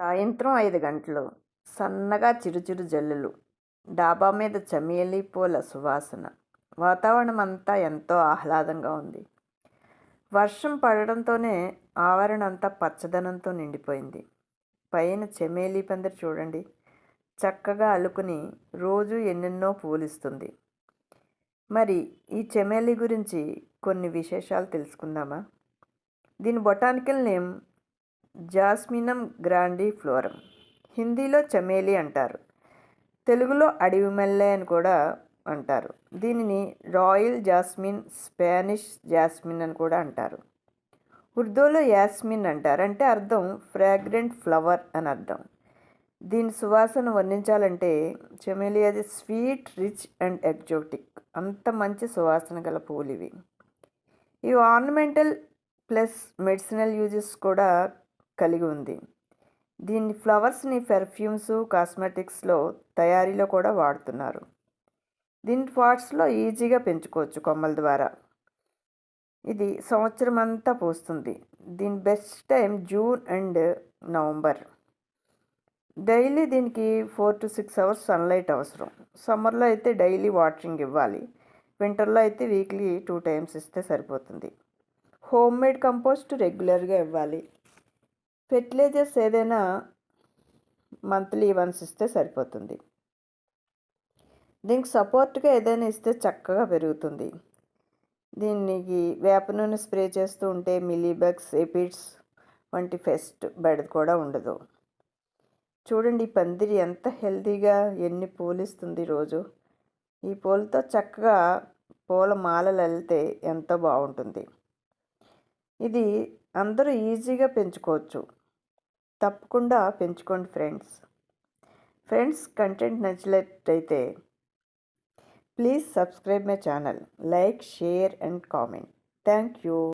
సాయంత్రం ఐదు గంటలు. సన్నగా చిరుచిరు జల్లులు. డాబా మీద చమేలి పూల సువాసన. వాతావరణం అంతా ఎంతో ఆహ్లాదంగా ఉంది. వర్షం పడడంతోనే ఆవరణ అంతా పచ్చదనంతో నిండిపోయింది. పైన చెమేలి పందిరి చూడండి. చక్కగా అలుకుని రోజు ఎన్నెన్నో పూలిస్తుంది. మరి ఈ చెమేలి గురించి కొన్ని విశేషాలు తెలుసుకుందామా? దీని బొటానికల్ నేమ్ జాస్మినం గ్రాండీ ఫ్లోరం. హిందీలో చమేలి అంటారు. తెలుగులో అడవి మల్లె అని కూడా అంటారు. దీనిని రాయల్ జాస్మిన్ స్పానిష్ జాస్మిన్ అని కూడా అంటారు. ఉర్దూలో యాస్మిన్ అంటారు. అంటే అర్థం ఫ్రాగ్రెంట్ ఫ్లవర్ అని అర్థం. దీని సువాసన వర్ణించాలంటే చెమెలి అది స్వీట్ రిచ్ అండ్ ఎగ్జోటిక్. అంత మంచి సువాసన గల పూలు ఇవి. ఇవి ఆర్నమెంటల్ ప్లస్ మెడిసినల్ యూజెస్ కూడా కలిగి ఉంది. దీని ఫ్లవర్స్ని పెర్ఫ్యూమ్స్ కాస్మెటిక్స్లో తయారీలో కూడా వాడుతున్నారు. దీని పార్ట్స్లో ఈజీగా పెంచుకోవచ్చు కొమ్మల ద్వారా. ఇది సంవత్సరం అంతా పూస్తుంది. దీని best time June and November. Daily దీనికి four to six hours sunlight అవసరం. సమ్మర్లో అయితే డైలీ వాటరింగ్ ఇవ్వాలి. వింటర్లో అయితే వీక్లీ టూ టైమ్స్ ఇస్తే సరిపోతుంది. హోమ్ మేడ్ కంపోస్ట్ రెగ్యులర్గా ఇవ్వాలి. ఫెర్టిలైజర్స్ ఏదైనా మంత్లీ వన్స్ ఇస్తే సరిపోతుంది. దీనికి సపోర్ట్గా ఏదైనా ఇస్తే చక్కగా పెరుగుతుంది. దీనికి వేప నూనె స్ప్రే చేస్తూ ఉంటే మిలీబగ్స్ ఎపిడ్స్ వంటి ఫెస్ట్ బెడ్ కూడా ఉండదు. చూడండి ఈ పందిరి ఎంత హెల్తీగా ఎన్ని పూలిస్తుంది రోజు. ఈ పూలతో చక్కగా పూల మాలలు వెళ్తే ఎంతో బాగుంటుంది. ఇది అందరూ ఈజీగా పెంచుకోవచ్చు. తప్పకుండా పెంచుకోండి ఫ్రెండ్స్. ఫ్రెండ్స్ కంటెంట్ నచ్చినట్టయితే please subscribe my channel. Like share and comment. Thank you